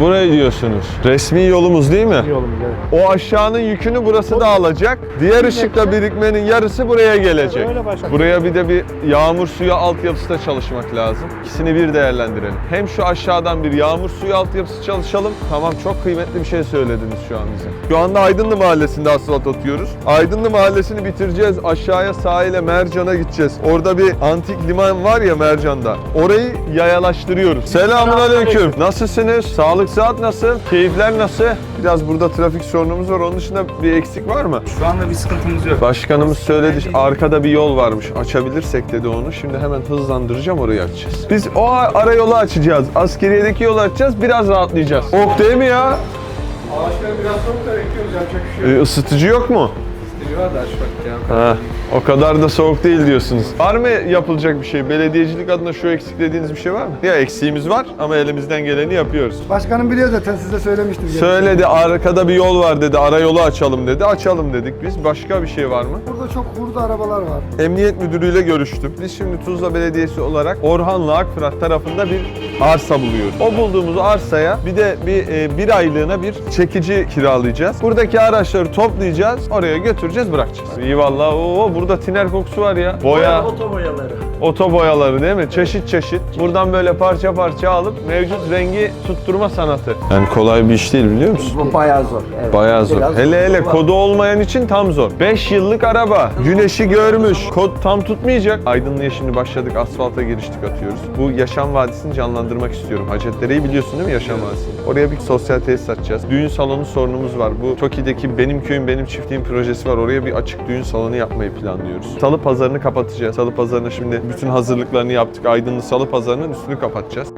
Buraya diyorsunuz. Resmi yolumuz değil mi? Yolumuz evet. O aşağının yükünü burası da alacak. Diğer ışıkla birikmenin yarısı buraya gelecek. Öyle başkanım. Buraya bir de bir yağmur suyu altyapısı da çalışmak lazım. İkisini bir değerlendirelim. Hem şu aşağıdan bir yağmur suyu altyapısı çalışalım. Tamam çok kıymetli bir şey söylediniz şu an bize. Şu anda Aydınlı Mahallesi'nde asfalt atıyoruz. Aydınlı Mahallesi'ni bitireceğiz. Aşağıya sahile Mercan'a gideceğiz. Orada bir antik liman var ya Mercan'da. Orayı yayalaştırıyoruz. Selamun aleyküm. Nasılsınız? Sağlık saat nasıl? Keyifler nasıl? Biraz burada trafik sorunumuz var. Onun dışında bir eksik var mı? Şu anda bir sıkıntımız yok. Başkanımız söyledi arkada bir yol varmış açabilirsek dedi onu. Şimdi hemen hızlandıracağım orayı açacağız. Biz o ara yolu açacağız. Askeriyedeki yolu açacağız biraz rahatlayacağız. Ok değil mi ya? Ağaçları biraz soğuk da bekliyoruz yapacak bir şey Ee, ısıtıcı yok mu? Ha, o kadar da soğuk değil diyorsunuz. Var mı yapılacak bir şey? Belediyecilik adına şu eksik dediğiniz bir şey var mı? Ya eksiğimiz var ama elimizden geleni yapıyoruz. Başkanım biliyor zaten size söylemiştim. Söyledi arkada bir yol var dedi. Ara yolu açalım dedi. Açalım dedik biz. Başka bir şey var mı? Burada çok hurda arabalar var. Emniyet Müdürü'yle görüştüm. Biz şimdi Tuzla Belediyesi olarak Orhanlı Akfırat tarafında bir arsa buluyoruz. O bulduğumuz arsaya bir de bir, e, bir aylığına bir çekici kiralayacağız. Buradaki araçları toplayacağız, oraya götüreceğiz, bırakacağız. İyi vallahi. Oo, burada tiner kokusu var ya. Boya, Oto boyaları. oto boyaları değil mi? Çeşit çeşit. Buradan böyle parça parça alıp mevcut rengi tutturma sanatı. Yani kolay bir iş değil biliyor musun? Bu bayağı zor. Evet. Bayağı zor. Biraz hele hele kodu olmayan için tam zor. 5 yıllık araba. Güneşi görmüş. Kod tam tutmayacak. Aydınlı'ya şimdi başladık. Asfalta giriştik atıyoruz. Bu Yaşam Vadisi'ni canlandırmak istiyorum. Hacettepe'yi biliyorsun değil mi Yaşam Vadisi'ni? Oraya bir sosyal tesis açacağız. Düğün salonu sorunumuz var. Bu Toki'deki Benim Köyüm Benim Çiftliğim projesi var. Oraya bir açık düğün salonu yapmayı planlıyoruz. Salı pazarını kapatacağız. Salı pazarına şimdi bütün hazırlıklarını yaptık. Aydınlı Salı pazarının üstünü kapatacağız.